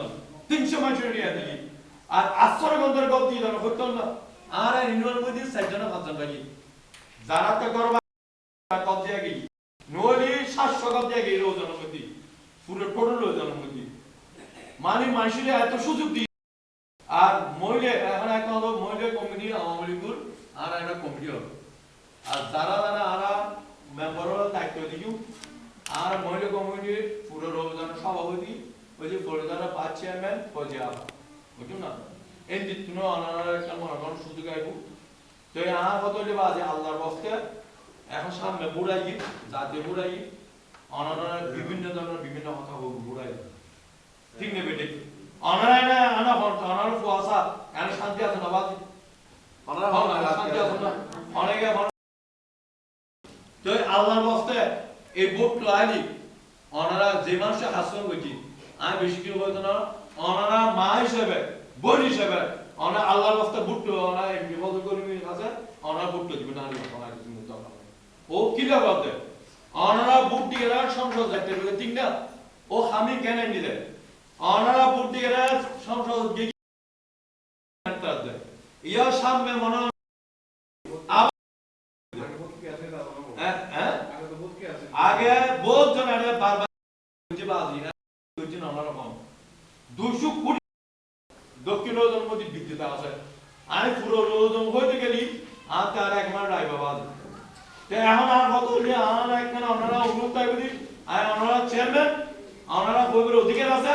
জন তিনশো মানুষের নিয়ে দিলি আর আশ্চর্য গন্ধের গপ দিয়ে দেন হইতো না। আর ইউনিয়ন মধ্যে চারজন পাঁচজন বাকি। যারা তো করবা কবজে গেই নলি সাতশো কবজে গেই রোজনের মধ্যে পুরো টোটাল রোজনের মধ্যে মানে মানুষের এত সুযোগ দিয়ে আর মহিলা এখন একটা হলো মহিলা কমিটি আওয়ামী লীগের আর একটা কমিটি হলো। আর যারা যারা আরা মেম্বারের দায়িত্ব দিও। আর মহিলা কমিটির পুরো রোজনের সভাপতি ওই যে ফরিদারা পাঁচ চেয়ারম্যান ফজে বুঝছ না এই দিন অনারা একটা মনে করেন সুযোগ আইব তো আমার কথা হলে বাজে আল্লাহর বস্তে এখন সামনে বুড়াই জাতীয় বুড়াই অনারা বিভিন্ন ধরনের বিভিন্ন কথা বুড়াই ঠিক নেবে ঠিক অনারায় না আনা অনার ফুয়াশা এখানে শান্তি আছে না বাজে বাজি শান্তি আছে না অনেকে তো আল্লাহর বস্তে এই বুট লাইলি অনারা যে মানুষের হাসন করছি আমি বেশি কিছু বলতো না। অনারা মা হিসেবে বোন হিসেবে। অনা আল্লাহর বস্তে বুট অনা বিপদ কর্মী আছে অনারা বুট দিবে না ও কি লাগবে অনারা বুট দিয়ে সংসদ দেখতে বলে ঠিক না ও আমি কেন নিলে অনারা বুট দিয়ে সংসদ ইয়া সামনে মনে হ্যাঁ হ্যাঁ আগে বহুত জন বারবার বুঝে বাজি না রকম দুশো কোটি দক্ষিণ রোজন মধ্যে আছে। আমি পুরো রোজন হইতে গেলি, আর তার এক মাস রাইবা এখন আর কত হইলে, আর একখানে ওনারা অনুরোধ তাই বলি আর ওনারা চেয়ারম্যান ওনারা বইবের অধিকার আছে,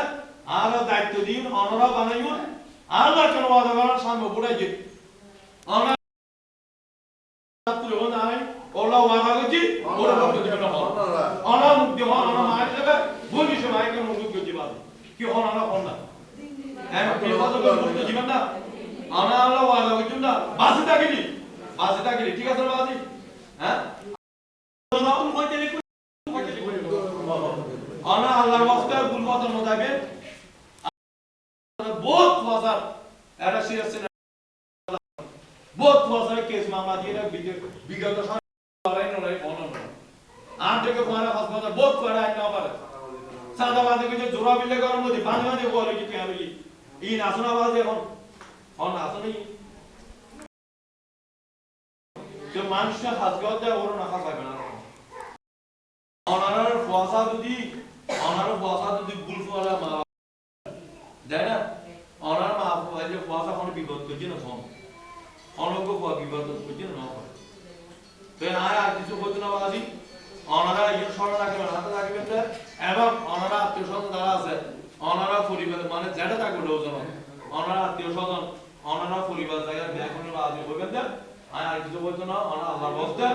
আর দায়িত্ব দিন ওনারা বানাইব আর কেন বাধা করার সামনে বুড়াই যে নাই ওলা ওয়াদা করছি মুক্তি করছি বাদ কি হন অনা হন না হ্যাঁ কি কথা বল মুক্তি দিবেন না অনা আল্লাহ ওয়াদা করছি না বাসে থাকিনি বাসে থাকিনি ঠিক আছে বাসি হ্যাঁ অনা আল্লাহর ওয়াস্তে কথা মোতাবেক বহুত ফসাদ এটা সিরিয়াস বহুত ফসাদ কেস মামলা দিয়ে বিগত লড়াই লড়াই আর থেকে বহুত আইন পারে সাদা বাদে কিছু জোড়া বিলে করার মধ্যে বাঁধে বাঁধে বলে কি কেন ই নাচনা বাজে এখন এখন নাচনি তো মানুষের হাসগাও দেয় ওর না খাসাবে না অনারার ফসা যদি অনার ফসা যদি ভুল ফলা মা যায় না? অনার মা যে ফসা কোনো বিপদ করছে না সম অনজ্ঞ বিপদ করছে না না করে তো আর কিছু বলতে না বাজি অনারা একজন স্মরণ রাখবেন হাতে রাখবেন এবং অনারা আত্মীয় স্বজন যারা আছে, অনারা পরিবার মানে যেটা থাকবে লোকজন অনারা আত্মীয় স্বজন, অনারা পরিবার জায়গায় এখন বাজি বলবেন যে আর আর কিছু বলতো না, অনারা আল্লাহর বস্তে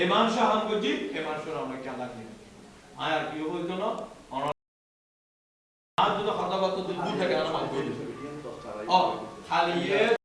এই মানুষ হাম করছি, এই মানুষের আমরা খেয়াল রাখি। আর আর কেউ বলতো না, অনারা আর যদি হঠাৎ দূর থেকে আমরা করি ও, খালি এ